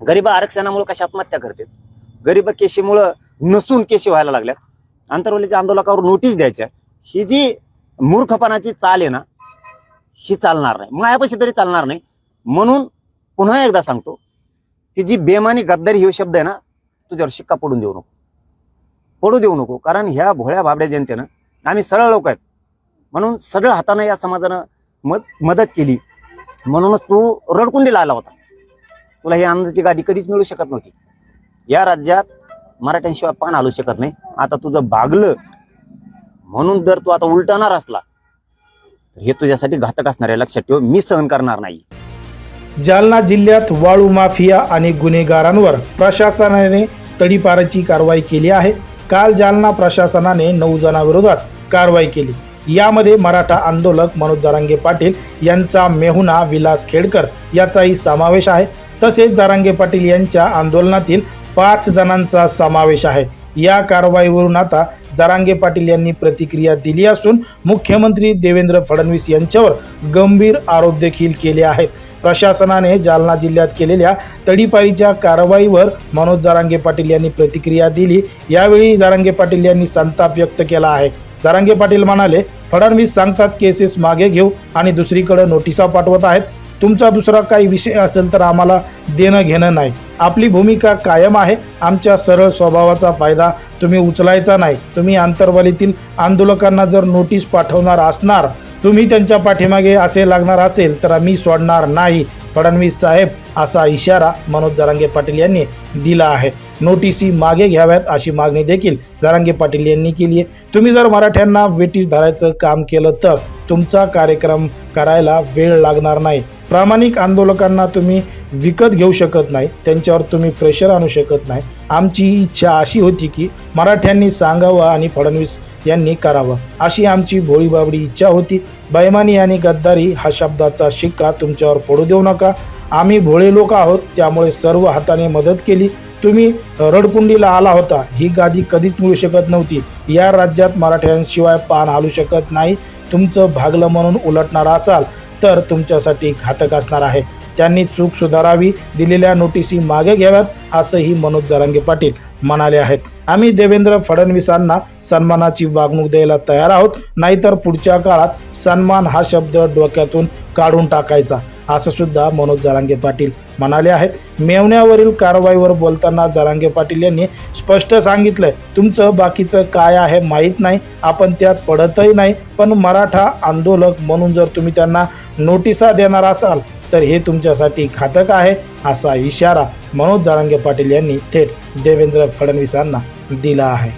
गरीब आरक्षणामुळे कशा आत्महत्या करतात? गरीब केशीमुळं नसून केशी व्हायला लागल्यात? आंतरवलीच्या आंदोलकावर नोटीस द्यायच्या. ही जी मूर्खपणाची चाल आहे ना ही चालणार नाही. मायापाशी तरी चालणार नाही. म्हणून पुन्हा एकदा सांगतो की जी बेमानी गद्दारी हे शब्द आहे ना तुझ्यावर शिक्का पडून देऊ नको. पडू देऊ नको. कारण ह्या भोळ्या भाबड्या जनतेनं आम्ही सरळ लोक आहेत. म्हणून सरळ हातानं या समाजानं मद मदत केली. म्हणूनच तू रडकुंडीला आला होता. तुला ही आनंदाची गादी कधीच मिळू शकत नव्हती. या राज्यात मराठ्यांशिवाय पान हलू शकत नाही. आता तुझं भागलं म्हणून जर तू आता उलटणार असला तर हे तुझ्यासाठी घातक असणार आहे. लक्षात ठेव मी सहन करणार नाही. जालना जिल्ह्यात वाळू माफिया आणि गुन्हेगारांवर प्रशासनाने तडीपाराची कारवाई केली आहे. काल जालना प्रशासनाने नऊ जणांविरोधात कारवाई केली. यामध्ये मराठा आंदोलक मनोज जरांगे पाटील यांचा मेहुना विलास खेडकर याचाही समावेश आहे. तसेच जारांगे पाटील यांच्या आंदोलनातील पाच जणांचा समावेश आहे. या कारवाईवरून आता जारांगे पाटील यांनी प्रतिक्रिया दिली असून मुख्यमंत्री देवेंद्र फडणवीस यांच्यावर गंभीर आरोप देखील केले आहेत. प्रशासनाने जालना जिल्ह्यात केलेल्या तडीपारीच्या कारवाईवर मनोज जारांगे पाटील यांनी प्रतिक्रिया दिली. यावेळी जारांगे पाटील यांनी संताप व्यक्त केला आहे. जारांगे पाटील म्हणाले फडणवीस सांगतात केसेस मागे घेऊ आणि दुसरीकडे नोटिसा पाठवत आहेत. तुमचा दुसरा काही विषय असेल तर आम्हाला देणं घेणं नाही. आपली भूमिका कायम आहे. आमच्या सरळ स्वभावाचा फायदा तुम्ही उचलायचा नाही. तुम्ही आंतरवालीतील आंदोलकांना जर नोटीस पाठवणार असणार तुम्ही त्यांच्या पाठीमागे असे लागणार असेल तर आम्ही सोडणार नाही. फडणवीस साहेब असा इशारा मनोज जरांगे पाटील यांनी दिला आहे. नोटीसी मागे घ्याव्यात अशी मागणी देखील जरांगे पाटील यांनी केली आहे. तुम्ही जर मराठ्यांना वेटीस धरायचं काम केलं तर तुमचा कार्यक्रम करायला वेळ लागणार नाही. प्रामाणिक आंदोलकांना तुम्ही विकत घेऊ शकत नाही त्यांच्यावर तुम्ही प्रेशर आणू शकत नाही. आमची इच्छा अशी होती की मराठ्यांनी सांगावं आणि फडणवीस यांनी करावं. अशी आमची भोळीबाबडी इच्छा होती. बैमानी आणि गद्दारी हा शब्दाचा शिक्का तुमच्यावर पडू देऊ नका. आम्ही भोळे लोक आहोत त्यामुळे सर्व हाताने मदत केली. तुम्ही रडकुंडीला आला होता. ही गादी कधीच मिळू शकत नव्हती. या राज्यात मराठ्यांशिवाय पान हालू शकत नाही. तुमचं भागलं म्हणून उलटणार असाल. तर तुमच्यासाठी घातक असणार आहे. त्यांनी चूक सुधारावी दिलेल्या नोटिसी मागे घ्याव्यात असंही मनोज जरांगे पाटील म्हणाले आहेत. आम्ही देवेंद्र फडणवीसांना सन्मानाची वागणूक द्यायला तयार आहोत नाहीतर पुढच्या काळात सन्मान हा शब्द डोक्यातून काढून टाकायचा. असं सुद्धा मनोज जरांगे पाटील म्हणाले आहेत. मेवण्यावरील कारवाईवर बोलताना जरांगे पाटील यांनी स्पष्ट सांगितलंय तुमचं बाकीचं काय आहे माहीत नाही आपण त्यात पडतही नाही पण मराठा आंदोलक म्हणून जर तुम्ही त्यांना नोटिसा देणार असाल तर हे तुमच्यासाठी घातक आहे असा इशारा मनोज जरांगे पाटील यांनी थेट देवेंद्र फडणवीसांना दिला आहे.